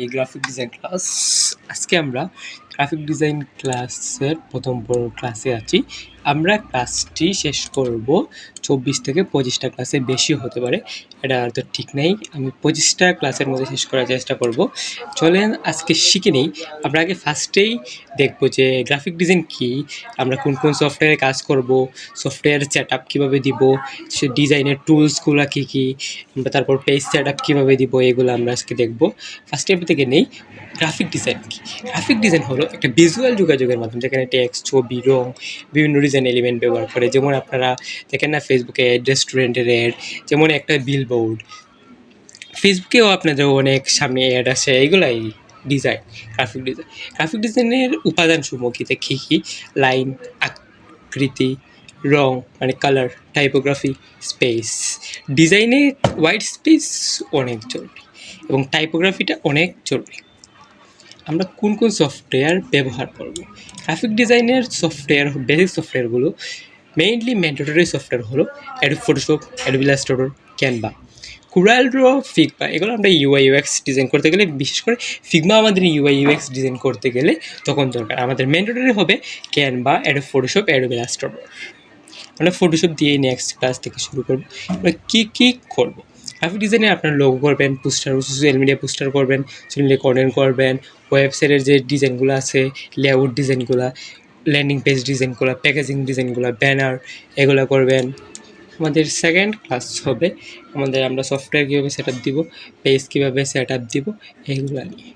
এই graphic design class আজকে আমরা গ্রাফিক ডিজাইন ক্লাসের প্রথম বড় ক্লাসে আছি। আমরা ক্লাসটি শেষ করব চব্বিশ থেকে পঁচিশটা ক্লাসে বেশি হতে পারে, এটা তো ঠিক নেই। আমি পঁচিশটা ক্লাসের মধ্যে শেষ করার চেষ্টা করব। চলেন আজকে শিখে নিই। আমরা আগে ফার্স্টেই দেখব যে গ্রাফিক ডিজাইন কী, আমরা কোন কোন সফটওয়্যারে কাজ করব সফটওয়্যার সেট আপ কীভাবে দিব, সে ডিজাইনের টুলসগুলো কী কী, আমরা তারপর পেজ সেট আপ কীভাবে দিব, এগুলো আমরা আজকে দেখব। ফার্স্ট থেকে নেই গ্রাফিক ডিজাইন কি? গ্রাফিক ডিজাইন হলো একটা ভিজুয়াল যোগাযোগের মাধ্যম যেখানে টেক্সট ছবি, রং, বিভিন্ন ডিজাইন এলিমেন্ট ব্যবহার করে। যেমন আপনারা দেখেন না ফেসবুকে রেস্টুরেন্টের অ্যাড যেমন একটা বিল বোর্ড ফেসবুকেও আপনাদের অনেক সামনে অ্যাড আছে, এগুলাই ডিজাইন গ্রাফিক ডিজাইন গ্রাফিক ডিজাইনের উপাদানসমূহ কী? কী কী? লাইন আকৃতি, রং মানে কালার টাইপোগ্রাফি স্পেস ডিজাইনে হোয়াইট স্পেস অনেক জরুরি এবং টাইপোগ্রাফিটা অনেক জরুরি। আমরা কোন কোন সফটওয়্যার ব্যবহার করব? গ্রাফিক ডিজাইনের সফটওয়্যার বেসিক সফটওয়্যারগুলো মেইনলি ম্যান্ডেটরি সফটওয়্যার হলো Adobe Photoshop Adobe Canva Corel Draw Figma এগুলো আমরা ইউআই ইউএক্স ডিজাইন করতে গেলে, বিশেষ করে ফিগমা আমাদের ইউআই ইউএক্স ডিজাইন করতে গেলে তখন দরকার। আমাদের ম্যান্ডেটরি হবে Canva Adobe Photoshop Adobe Illustrator আমরা ফটোশপ দিয়ে নেক্সট ক্লাস থেকে শুরু করব। আমরা কী কী করব? গ্রাফিক ডিজাইনে আপনার লোগো করবেন পোস্টার সোশ্যাল মিডিয়া পোস্টার করবেন সোশ্যাল মিডিয়া কন্টেন্ট করবেন ওয়েবসাইটের যে ডিজাইনগুলো আছে লেআউট ডিজাইনগুলো ল্যান্ডিং পেজ ডিজাইনগুলো প্যাকেজিং ডিজাইনগুলো ব্যানার এগুলো করবেন। আমাদের সেকেন্ড ক্লাস হবে। আমাদের আমরা সফটওয়্যার কীভাবে সেট আপ দিব পেজ কীভাবে সেট আপ দিব এইগুলো নিয়ে।